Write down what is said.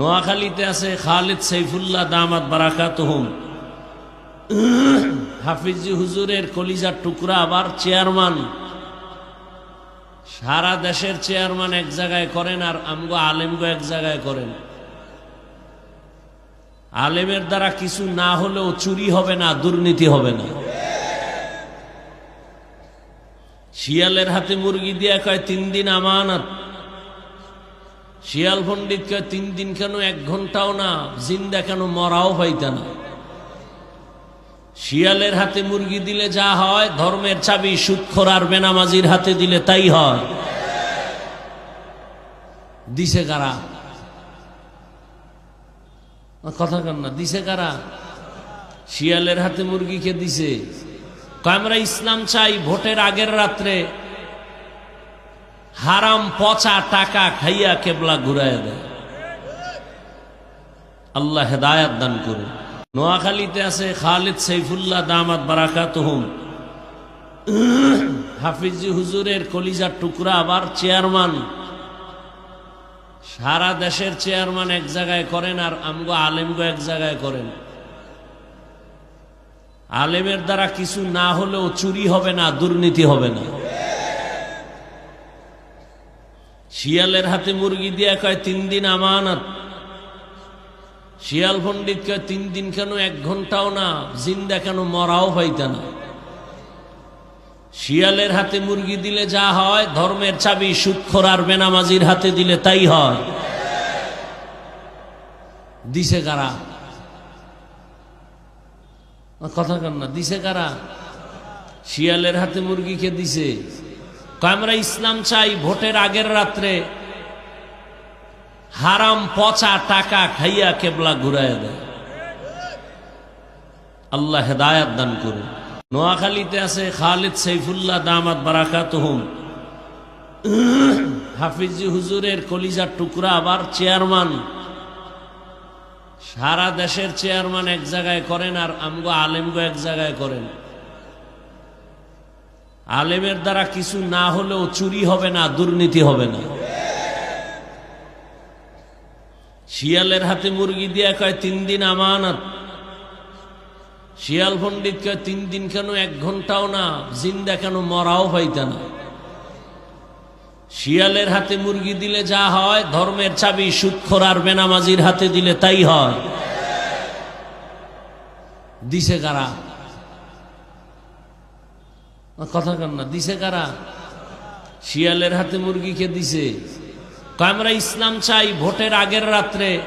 নোয়াখালীতে আছে খালিদ সাইফুল্লাহ দামাত বারাকাত হাফিজি হুজুরের কলিজার টুকরা আবার চেয়ারম্যান। সারা দেশের চেয়ারম্যান এক জায়গায় করেন আর আমগো আলেমগো এক জায়গায় করেন। আলেমের দ্বারা কিছু না হলেও চুরি হবে না, দুর্নীতি হবে না। শিয়ালের হাতে মুরগি দিয়া কয়, তিন দিন আমানত শিয়াল পণ্ডিত কয় তিন দিন কেন, এক ঘন্টাও না, জিন্দা কেন, মরাও পাইতা না। শিয়ালের হাতে মুরগি দিলে যা হয়, ধর্মের চাবি সুৎখর আর বেনামাজির হাতে দিলে তাই হয়। দিছে কারা? কথা কন না, দিছে কারা? শিয়ালের হাতে মুরগিকে দিছে। আমরা ইসলাম চাই, ভোটের আগের রাত্রে হারাম পচা টাকা খাইয়া কেবলা ঘুরাই দেয়। আল্লাহ হেদায়াত দান করে নোয়াখালীতে আছে খালিদ সাইফুল্লাহ দামাত বারাকাত হুম হাফিজি হুজুরের কলিজার টুকরা আবার চেয়ারম্যান। সারা দেশের চেয়ারম্যান এক জায়গায় করেন আর আমগো আলেমগো এক জায়গায় করেন। আলেমের দ্বারা কিছু না হলেও চুরি হবে না, দুর্নীতি হবে না। শিয়ালের হাতে মুরগি দিয়া কয়, তিন দিন আমানত। শিয়াল পণ্ডিত কয়, তিন দিন কেন, এক ঘন্টাও না, জিন্দা কেন, মরাও পাইতা না। শিয়ালের হাতে মুরগি দিলে যা হয়, ধর্মের চাবি সুৎখর আর বেনামাজির হাতে দিলে তাই হয়। দিছে কারা? কথা কন না, দিছে কারা? শিয়ালের হাতে মুরগিকে দিছে। আমরা ইসলাম চাই ভোটের আগের রাত্রে হারাম পচা টাকা খাইয়া কেবলা ঘুরাই দেয়। আল্লাহ হেদায়াত দান করুন। নোয়াখালীতে আছে খালিদ সাইফুল্লাহ দামাত বারাকাত হুম হাফিজি হুজুরের কলিজার টুকরা আবার চেয়ারম্যান। সারা দেশের চেয়ারম্যান এক জায়গায় করেন আর আমগো আলেমগো এক জায়গায় করেন। আলেমের দ্বারা কিছু না হলেও চুরি হবে না, দুর্নীতি হবে না। শিয়ালের হাতে মুরগি দিয়া কয়, তিন দিন আমানত। শিয়াল পণ্ডিত কয়, তিন দিন কেন, এক ঘন্টাও না, জিন্দা কেন, মরাও পাইতা না। শিয়ালের হাতে মুরগি দিলে যা হয়, ধর্মের চাবি, সুৎখর আর বেনামাজির হাতে দিলে তাই হয়। দিছে কারা? কথা কেন না, দিছে কারা? শিয়ালের হাতে মুরগিকে দিছে? তো আমরা ইসলাম চাই ভোটের আগের রাত্রে